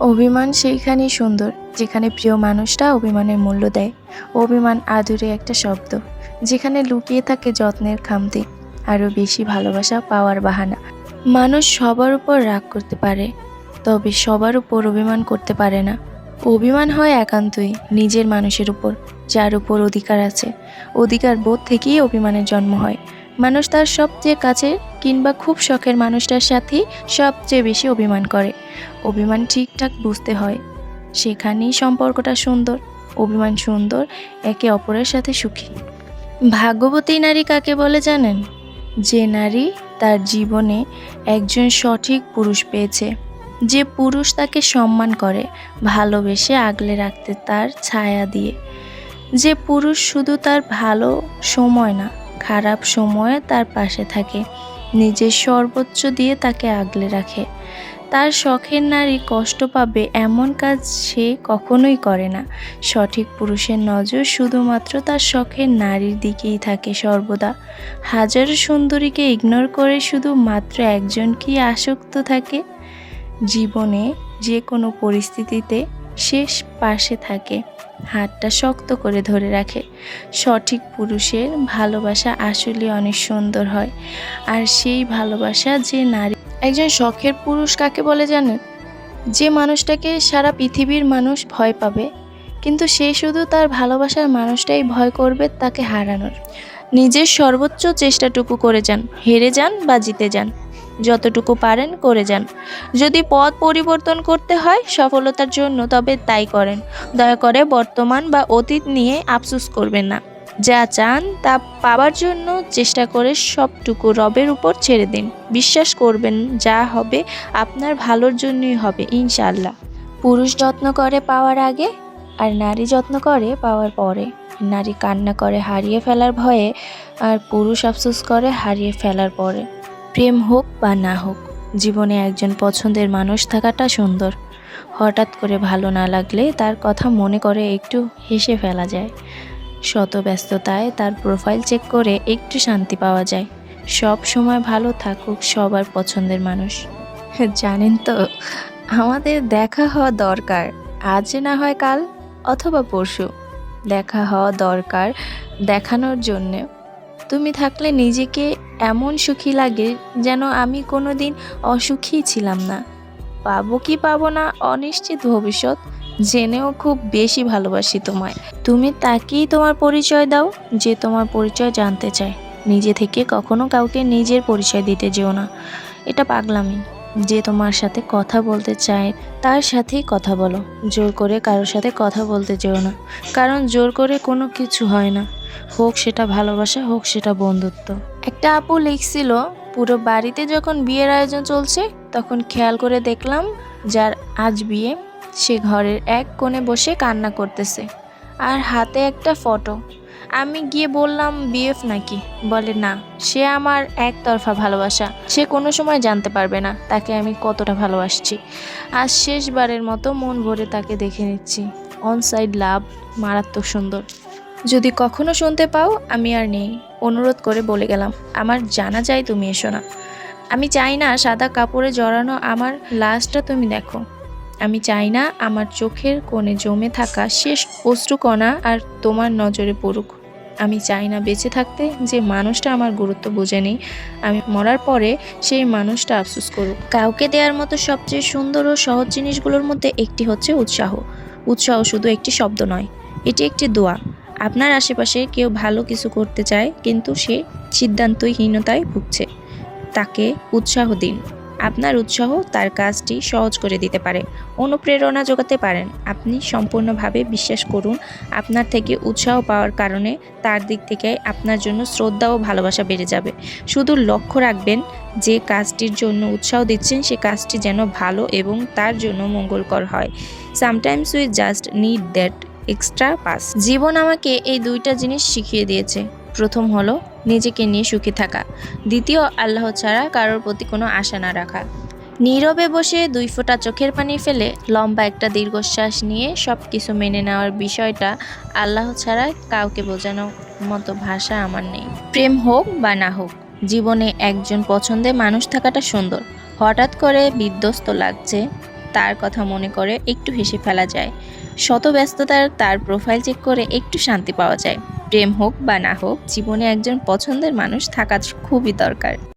অভিমান সেইখানেই সুন্দর, যেখানে প্রিয় মানুষটা অভিমানের মূল্য দেয়। অভিমান আদুরে একটা শব্দ, যেখানে লুকিয়ে থাকে যত্নের খামতি, আরও বেশি ভালোবাসা পাওয়ার বাহানা। মানুষ সবার উপর রাগ করতে পারে, তবে সবার উপর অভিমান করতে পারে না। অভিমান হয় একান্তই নিজের মানুষের উপর, যার উপর অধিকার আছে। অধিকার বোধ থেকেই অভিমানের জন্ম হয়। মানুষ তার সবচেয়ে কাছে কিংবা খুব শখের মানুষটার সাথেই সবচেয়ে বেশি অভিমান করে। অভিমান ঠিকঠাক বুঝতে হয়। সেখানেই সম্পর্কটা সুন্দর, অভিমান সুন্দর, একে অপরের সাথে সুখী। ভাগ্যবতী নারী কাকে বলে জানেন? যে নারী তার জীবনে একজন সঠিক পুরুষ পেয়েছে। যে পুরুষ তাকে সম্মান করে, ভালোবেসে আগলে রাখতে তার ছায়া দিয়ে। যে পুরুষ শুধু তার ভালো সময় না খারাপ সময়ে তার পাশে থাকে। নিজের সর্বোচ্চ দিয়ে তাকে আগলে রাখে। তার শখের নারী কষ্ট পাবে এমন কাজ সে কখনোই করে না। সঠিক পুরুষের নজর শুধুমাত্র তার শখের নারীর দিকেই থাকে সর্বদা। হাজারো সুন্দরীকে ইগনোর করে শুধু মাত্র একজনকেই আসক্ত থাকে? জীবনে যে কোনো পরিস্থিতিতে শেষ পাশে থাকে। হাতটা শক্ত করে ধরে রাখে। সঠিক পুরুষের ভালোবাসা আসলে অনেক সুন্দর হয়। আর সেই ভালোবাসা যে নারী একজন শখের পুরুষ কাকে বলে জানেন? যে মানুষটাকে সারা পৃথিবীর মানুষ ভয় পাবে, কিন্তু সে শুধু তার ভালোবাসার মানুষটাই ভয় করবে তাকে হারানোর। নিজের সর্বোচ্চ চেষ্টাটুকু করে যান। হেরে যান বা জিতে যান। যতটুকু পারেন করে যান। যদি পথ পরিবর্তন করতে হয় সফলতার জন্য তবে তাই করেন। দয়া করে বর্তমান বা অতীত নিয়ে আফসোস করবেন না। যা চান তা পাবার জন্য চেষ্টা করে সবটুকু রবের উপর ছেড়ে দিন। বিশ্বাস করবেন যা হবে আপনার ভালোর জন্যই হবে ইনশাল্লাহ পুরুষ যত্ন করে পাওয়ার আগে আর নারী যত্ন করে পাওয়ার পরে। নারী কান্না করে হারিয়ে ফেলার ভয়ে আর পুরুষ আফসোস করে হারিয়ে ফেলার পরে। প্রেম হোক বা না হোক, জীবনে একজন পছন্দের মানুষ থাকাটা সুন্দর। হঠাৎ করে ভালো না লাগলে তার কথা মনে করে একটু হেসে ফেলা যায়। শত ব্যস্ততায় তার প্রোফাইল চেক করে একটু শান্তি পাওয়া যায়। সব সময় ভালো থাকুক সবার পছন্দের মানুষ। জানেন তো, আমাদের দেখা হওয়া দরকার। আজ না হয় কাল অথবা পরশু। দেখা হওয়া দরকার দেখানোর জন্যে। তুমি থাকলে নিজেকে এমন সুখী লাগে যেন আমি কোনো দিন অসুখী ছিলাম না। পাবো কি পাবো না অনিশ্চিত ভবিষ্যৎ, জেনেও খুব বেশি ভালোবাসি তোমায়। তুমি তাকেই তোমার পরিচয় দাও যে তোমার পরিচয় জানতে চায়। নিজে থেকে কখনো কাউকে নিজের পরিচয় দিতে যেও না। এটা পাগলামি। যে তোমার সাথে কথা বলতে চায়, তার সাথেই কথা বলো। জোর করে কারোর সাথে কথা বলতে যেও না। কারণ জোর করে কোনো কিছু হয় না। হোক সেটা ভালোবাসা, হোক সেটা বন্ধুত্ব। একটা আপু লিখছিল, পুরো বাড়িতে যখন বিয়ের আয়োজন চলছে, তখন খেয়াল করে দেখলাম যার আজ বিয়ে, সে ঘরের এক কোণে বসে কান্না করতেছে। আর হাতে একটা ফটো। আমি গিয়ে বললাম বিএফ নাকি? বলে, না, সে আমার একতরফা ভালোবাসা। সে কোনো সময় জানতে পারবে না তাকে আমি কতটা ভালোবাসছি। আজ শেষবারের মতো মন ভরে তাকে দেখে নিচ্ছি। অন সাইড লাভ, মারাত্মক সুন্দর। যদি কখনো শুনতে পাও, আমি আর নেই। অনুরোধ করে বলে গেলাম, আমার জানা যায় তুমি এসো না। আমি চাই না সাদা কাপড়ে জড়ানো আমার লাশটা তুমি দেখো। আমি চাই না আমার চোখের কোণে জমে থাকা শেষ অশ্রুকণা আর তোমার নজরে পড়ুক। আমি চাই না বেঁচে থাকতে যে মানুষটা আমার গুরুত্ব বোঝে নেই। আমি মরার পরে সেই মানুষটা আফসোস করুক। কাউকে দেওয়ার মতো সবচেয়ে সুন্দর ও সহজ জিনিসগুলোর মধ্যে একটি হচ্ছে উৎসাহ। উৎসাহ শুধু একটি শব্দ নয়, এটি একটি দোয়া। আপনার আশেপাশে কেউ ভালো কিছু করতে চায়, কিন্তু সে সিদ্ধান্তহীনতায় ভুগছে। তাকে উৎসাহ দিন। আপনার উৎসাহ তার কাজটি সহজ করে দিতে পারে। অনুপ্রেরণা যোগাতে পারেন। আপনি সম্পূর্ণভাবে বিশ্বাস করুন, আপনার থেকে উৎসাহ পাওয়ার কারণে তার দিক থেকে আপনার জন্য শ্রদ্ধা ও ভালোবাসা বেড়ে যাবে। শুধু লক্ষ্য রাখবেন, যে কাজটির জন্য উৎসাহ দিচ্ছেন, সে কাজটি যেন ভালো এবং তার জন্য মঙ্গলকর হয়। Sometimes we just need that extra pass. জীবন আমাকে এই দুইটা জিনিস শিখিয়ে দিয়েছে। প্রথম হলো নিজেকে নিয়ে সুখী থাকা। দ্বিতীয়, আল্লাহ ছাড়া কারোর প্রতি কোনো আশা না রাখা। নীরবে বসে দুই ফোঁটা চোখের পানি ফেলে লম্বা একটা দীর্ঘশ্বাস নিয়ে সব কিছু মেনে নেওয়ার বিষয়টা আল্লাহ ছাড়া কাউকে বোঝানোর মতো ভাষা আমার নেই। প্রেম হোক বা না হোক, জীবনে একজন পছন্দের মানুষ থাকাটা সুন্দর। হঠাৎ করে বিধ্বস্ত লাগছে, তার কথা মনে করে একটু হেসে ফেলা যায়। শত ব্যস্ততার তার প্রোফাইল চেক করে একটু শান্তি পাওয়া যায়। প্রেম হোক বা না হোক জীবনে একজন পছন্দের মানুষ থাকা খুবই দরকার।